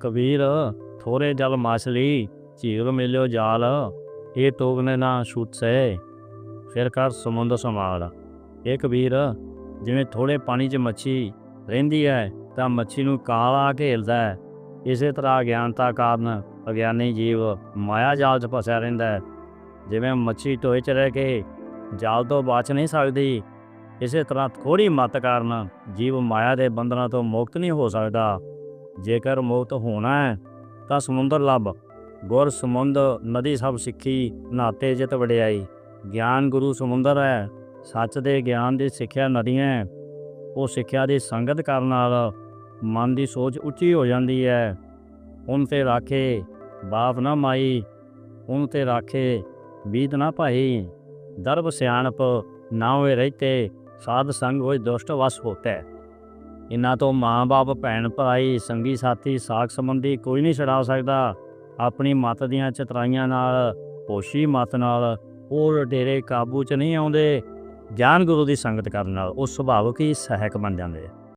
ਕਬੀਰ ਥੋੜੇ ਜਲ ਮਾਛਲੀ ਝੀਲ ਮਿਲਿਓ ਜਾਲ ਇਹ ਤੋਗਨੇ ਨਾ ਛੂਟਸੇ ਫਿਰ ਕਰ ਸਮੁੰਦ ਸਮਾਲ ਇਹ ਕਬੀਰ ਜਿਵੇਂ ਥੋੜੇ ਪਾਣੀ 'ਚ ਮੱਛੀ ਰਹਿੰਦੀ ਹੈ ਤਾਂ ਮੱਛੀ ਨੂੰ ਕਾਲਾ ਘੇਲਦਾ ਹੈ ਇਸੇ ਤਰ੍ਹਾਂ ਅਗਿਆਨਤਾ ਕਾਰਨ ਅਗਿਆਨੀ ਜੀਵ ਮਾਇਆ ਜਾਲ 'ਚ ਫਸਿਆ ਰਹਿੰਦਾ ਹੈ ਜਿਵੇਂ ਮੱਛੀ ਟੋਏ 'ਚ ਰਹਿ ਕੇ ਜਾਲ ਤੋਂ ਬਚ ਨਹੀਂ ਸਕਦੀ ਇਸੇ ਤਰ੍ਹਾਂ ਥੋੜੀ ਮਤ ਕਾਰਨ ਜੀਵ ਮਾਇਆ ਦੇ ਬੰਧਨਾਂ ਤੋਂ ਮੁਕਤ ਨਹੀਂ ਹੋ ਸਕਦਾ ਜੇਕਰ ਮੁਕਤ ਹੋਣਾ ਹੈ, ਤਾਂ ਸਮੁੰਦਰ ਲੱਭ। ਗੁਰ ਸਮੁੰਦ, ਨਦੀ ਸਭ ਸਿੱਖੀ, ਨਾਤੇ ਜਿਤ ਵਡਿਆਈ। ਗਿਆਨ ਗੁਰੂ ਸਮੁੰਦਰ ਹੈ, ਸੱਚ ਦੇ ਗਿਆਨ ਦੀ ਸਿੱਖਿਆ ਨਦੀਆਂ ਹੈ। ਉਹ ਸਿੱਖਿਆ ਦੀ ਸੰਗਤ ਕਰਨ ਨਾਲ ਮਨ ਦੀ ਸੋਚ ਉੱਚੀ ਹੋ ਜਾਂਦੀ ਹੈ। ਹੁਣ ਤੇ ਰਾਖੇ, ਬਾਪ ਨਾ ਮਾਈ। ਹੁਣ ਤੇ ਰਾਖੇ, ਬੀਤ ਨਾ ਭਾਈ। ਦਰਬ ਸਿਆਣਪ, ਨਾ ਹੋਏ ਰਹਿਤੇ, ਸਾਧ ਸੰਗ ਹੋਏ ਦੁਸ਼ਟ ਵਸ ਹੋਤੇ। ਇਹਨਾਂ ਤੋਂ ਮਾਂ-ਬਾਪ ਭੈਣ ਭਾਈ ਸੰਗੀ ਸਾਥੀ, ਸਾਖ ਸੰਬੰਧੀ ਕੋਈ ਨਹੀਂ ਛਡਾ ਸਕਦਾ। ਆਪਣੀ ਮਤ ਦੀਆਂ ਚਤਰਾਈਆਂ ਨਾਲ, ਪੋਸ਼ੀ ਮਤ ਨਾਲ ਉਹ ਡੇਰੇ ਕਾਬੂ 'ਚ ਨਹੀਂ ਆਉਂਦੇ। ਗਿਆਨ ਗੁਰੂ ਦੀ ਸੰਗਤ ਕਰਨ ਨਾਲ ਉਹ ਸੁਭਾਵਕ ਹੀ ਸਹਾਇਕ ਬਣ ਜਾਂਦੇ। ਆ